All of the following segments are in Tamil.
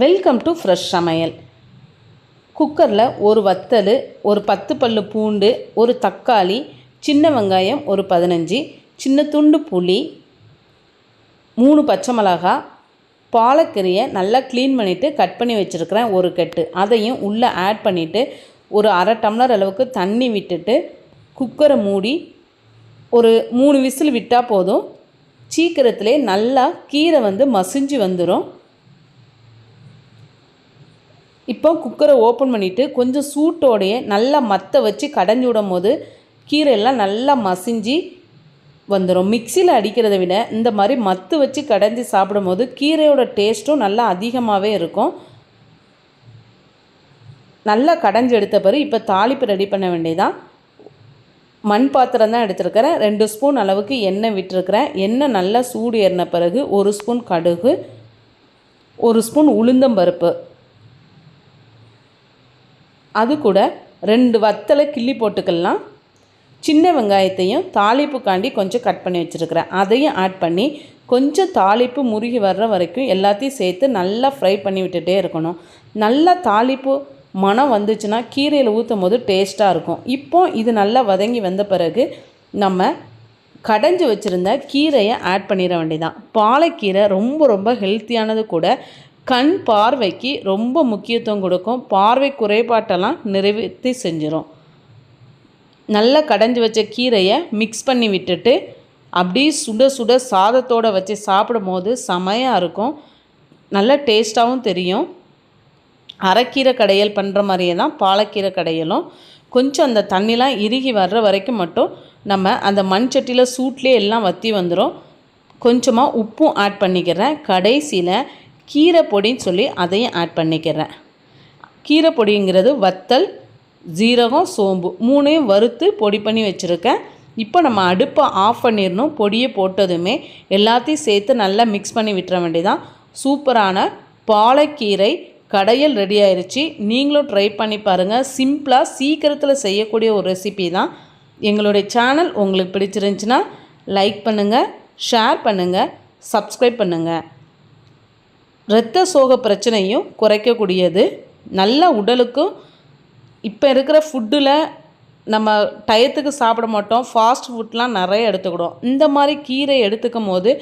வெல்கம் டு ஃப்ரெஷ் சமையல். குக்கரில் ஒரு வத்தல் ஒரு பத்து பல்லு பூண்டு ஒரு தக்காளி சின்ன வெங்காயம் ஒரு பதினஞ்சு சின்ன துண்டு புளி மூணு பச்சை மிளகா பாலக்கீரையை நல்லா க்ளீன் பண்ணிவிட்டு கட் பண்ணி வச்சுருக்கிறேன் ஒரு கட்டு. அதையும் உள்ளே ஆட் பண்ணிவிட்டு ஒரு அரை டம்ளர் அளவுக்கு தண்ணி விட்டுட்டு குக்கரை மூடி ஒரு மூணு விசில் விட்டால் போதும். சீக்கிரத்திலே நல்லா கீரை வந்து மசிஞ்சு வந்துடும் இப்போ குக்கரை ஓப்பன் பண்ணிவிட்டு கொஞ்சம் சூட்டோடையே நல்லா மற்ற வச்சு கடைஞ்சி விடும் போது கீரையெல்லாம் நல்லா மசிஞ்சு வந்துடும் மிக்சியில் அடிக்கிறத விட இந்த மாதிரி மத்து வச்சு கடைஞ்சி சாப்பிடும் போது கீரையோட டேஸ்ட்டும் நல்லா அதிகமாகவே இருக்கும். நல்லா கடைஞ்சி எடுத்த பிறகு இப்போ தாளிப்பு ரெடி பண்ண வேண்டியதான் மண் பாத்திரம் தான் எடுத்துருக்கிறேன். ரெண்டு ஸ்பூன் அளவுக்கு எண்ணெய் விட்டுருக்கிறேன். எண்ணெய் நல்லா சூடு ஏறின பிறகு ஒரு ஸ்பூன் கடுகு ஒரு ஸ்பூன் உளுந்தம்பருப்பு. அது கூட ரெண்டு வத்தலை கிள்ளி போட்டுக்கலாம். சின்ன வெங்காயத்தையும் தாளிப்புக்காண்டி கொஞ்சம் கட் பண்ணி வச்சுருக்கிறேன். அதையும் ஆட் பண்ணி கொஞ்சம் தாளிப்பு முருகி வர்ற வரைக்கும் எல்லாத்தையும் சேர்த்து நல்லா ஃப்ரை பண்ணி விட்டுட்டே இருக்கணும். நல்லா தாளிப்பு மனம் வந்துச்சுன்னா கீரையில் ஊற்றும் போது டேஸ்ட்டாக இருக்கும். இப்போ இது நல்லா வதங்கி வந்த பிறகு நம்ம கடைஞ்சி வச்சுருந்த கீரையை ஆட் பண்ணிட வேண்டியதான் பாலைக்கீரை ரொம்ப ரொம்ப ஹெல்த்தியானது கூட கண் பார்வைக்கு ரொம்ப முக்கியத்துவம் கொடுக்கும். பார்வை குறைபாட்டெல்லாம் நிறைவேற்றி செஞ்சிடும் நல்லா கடைஞ்சி வச்ச கீரையை மிக்ஸ் பண்ணி விட்டுட்டு அப்படியே சுட சுட சாதத்தோடு வச்சு சாப்பிடும் போது செமையாக இருக்கும். நல்ல டேஸ்ட்டாகவும் தெரியும். அரைக்கீரை கடையல் பண்ணுற மாதிரியே தான் பாலக்கீரை கடையலும் கொஞ்சம் அந்த தண்ணிலாம் இறுகி வர்ற வரைக்கும் மட்டும் நம்ம அந்த மண் சட்டியில் சூட்லேயே எல்லாம் வற்றி வந்துடும் கொஞ்சமாக உப்பும் ஆட் பண்ணிக்கிறேன். கடைசியில் கீரை பொடின்னு சொல்லி அதையும் ஆட் பண்ணிக்கிறேன். கீரை பொடிங்கிறது வத்தல் ஜீரகம் சோம்பு மூணையும் வறுத்து பொடி பண்ணி வச்சுருக்கேன். இப்போ நம்ம அடுப்பை ஆஃப் பண்ணிடணும். பொடியை போட்டதுமே எல்லாத்தையும் சேர்த்து நல்லா மிக்ஸ் பண்ணி விட்டுற வேண்டியதான் சூப்பரான பாலைக்கீரை கடையில் ரெடி ஆயிடுச்சு நீங்களும் ட்ரை பண்ணி பாருங்கள் சிம்பிளாக சீக்கிரத்தில் செய்யக்கூடிய ஒரு ரெசிபி தான். எங்களுடைய சேனல் உங்களுக்கு பிடிச்சிருந்துச்சின்னா லைக் பண்ணுங்கள் ஷேர் பண்ணுங்கள் சப்ஸ்கிரைப் பண்ணுங்கள் இரத்த சோக பிரச்சனையும் குறைக்கக்கூடியது. நல்ல உடலுக்கும் இப்போ இருக்கிற ஃபுட்டில் நம்ம டயத்துக்கு சாப்பிட மாட்டோம். ஃபாஸ்ட் ஃபுட்லாம் நிறைய எடுத்துக்கிடும் இந்த மாதிரி கீரை எடுத்துக்கும் போது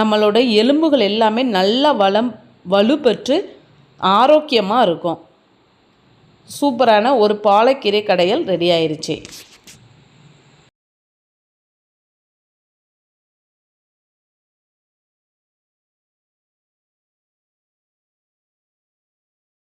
நம்மளோட எலும்புகள் எல்லாமே நல்ல வளம் வலுப்பெற்று ஆரோக்கியமாக இருக்கும். சூப்பரான ஒரு பாலைக்கீரை கடையல் ரெடி ஆயிடுச்சு